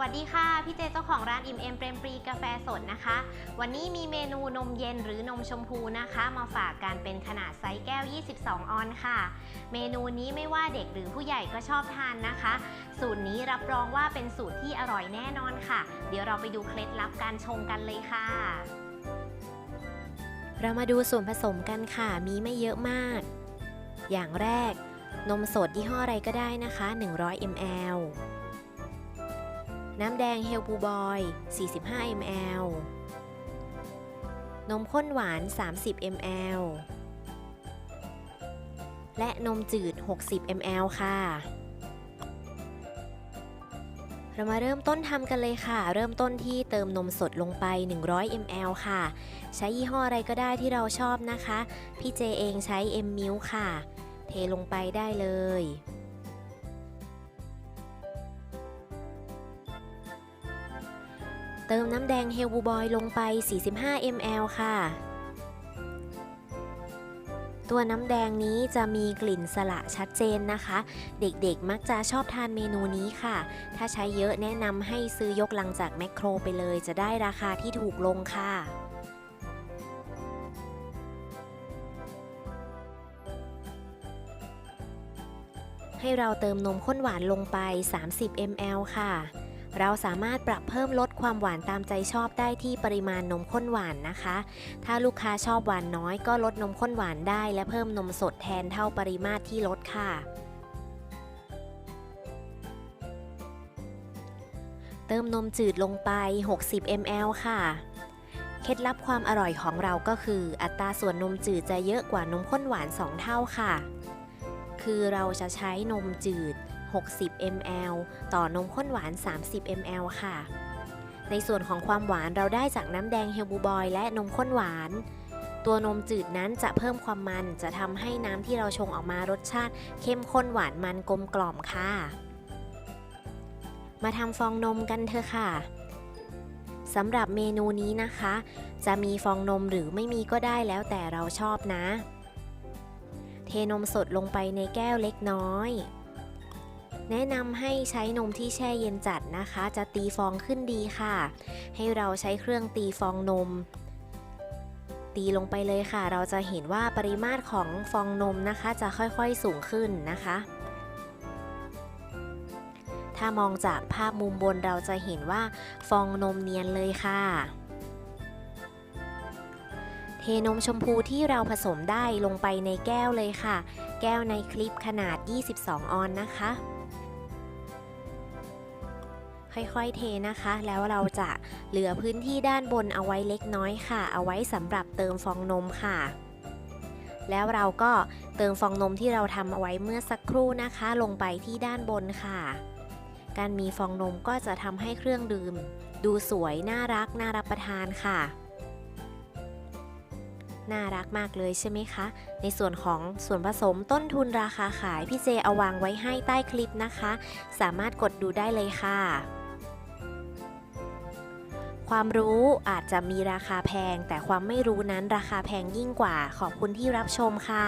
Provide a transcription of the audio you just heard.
วัสดีค่ะ พี่เจเจ้าของร้านอิ่มเอ็มเปรมปรีกาแฟสดนะคะ วันนี้มีเมนูนมเย็นหรือนมชมพูนะคะ มาฝากกันเป็นขนาดไซส์แก้ว 22 ออนค่ะ เมนูนี้ไม่ว่าเด็กหรือผู้ใหญ่ก็ชอบทานนะคะ สูตรนี้รับรองว่าเป็นสูตรที่อร่อยแน่นอนค่ะ เดี๋ยวเราไปดูเคล็ดลับการชงกันเลยค่ะเรามาดูส่วนผสมกันค่ะ มีไม่เยอะมาก อย่างแรก นมสดยี่ห้ออะไรก็ได้นะคะ 100 ml น้ำแดงเฮลบูบอย 45 ml นมข้นหวาน 30 ml และนมจืด 60 ml ค่ะ เรามาเริ่มต้นทำกันเลยค่ะ เริ่มต้นที่เติมนมสดลงไป 100 ml ค่ะ ใช้ยี่ห้ออะไรก็ได้ที่เราชอบนะคะ พี่เจเองใช้ M m i l ค่ะ เทลงไปได้เลย เติมน้ำแดงเฮลบูบอยลงไป 45 ml ค่ะ ตัวน้ำแดงนี้จะมีกลิ่นสละชัดเจนนะคะ เด็กๆมักจะชอบทานเมนูนี้ค่ะ ถ้าใช้เยอะแนะนำให้ซื้อยกลังจากแมคโครไปเลยจะได้ราคาที่ถูกลงค่ะให้เราเติมนมข้นหวานลงไป 30 ml ค่ะ เราสามารถปรับเพิ่มลดความหวานตามใจชอบได้ที่ปริมาณนมข้นหวานนะคะ ถ้าลูกค้าชอบหวานน้อยก็ลดนมข้นหวานได้ และเพิ่มนมสดแทนเท่าปริมาตรที่ลดค่ะเติมนมจืดลงไป 60 ml ค่ะ เคล็ดลับความอร่อยของเราก็คือ อัตราส่วนนมจืดจะเยอะกว่านมข้นหวาน 2 เท่าค่ะ คือเราจะใช้นมจืด 60 ml ต่อนมข้นหวาน 30 ml ค่ะ ในส่วนของความหวานเราได้จากน้ำแดงเฮลบูบอยและนมข้นหวาน ตัวนมจืดนั้นจะเพิ่มความมันจะทำให้น้ำที่เราชงออกมารสชาติเข้มข้นหวานมันกลมกล่อมค่ะ มาทำฟองนมกันเถอะค่ะสำหรับเมนูนี้นะคะ จะมีฟองนมหรือไม่มีก็ได้แล้วแต่เราชอบนะ เทนมสดลงไปในแก้วเล็กน้อย แนะนำให้ใช้นมที่แช่เย็นจัดนะคะ จะตีฟองขึ้นดีค่ะ ให้เราใช้เครื่องตีฟองนม ตีลงไปเลยค่ะ เราจะเห็นว่าปริมาตรของฟองนมนะคะ จะค่อยๆสูงขึ้นนะคะ ถ้ามองจากภาพมุมบนเราจะเห็นว่าฟองนมเนียนเลยค่ะเทนมชมพูที่เราผสมได้ลงไปในแก้วเลยค่ะ แก้วในคลิปขนาด 22 ออนนะคะ ค่อยๆเทนะคะ แล้วเราจะเหลือพื้นที่ด้านบนเอาไว้เล็กน้อยค่ะ เอาไว้สำหรับเติมฟองนมค่ะ แล้วเราก็เติมฟองนมที่เราทำเอาไว้เมื่อสักครู่นะคะ ลงไปที่ด้านบนค่ะ การมีฟองนมก็จะทำให้เครื่องดื่ม ดูสวยน่ารักน่ารับประทานค่ะน่ารักมากเลยใช่ไหมคะ ในส่วนของส่วนผสมต้นทุนราคาขาย พี่เจเอาวางไว้ให้ใต้คลิปนะคะ สามารถกดดูได้เลยค่ะ ความรู้อาจจะมีราคาแพง แต่ความไม่รู้นั้นราคาแพงยิ่งกว่า ขอบคุณที่รับชมค่ะ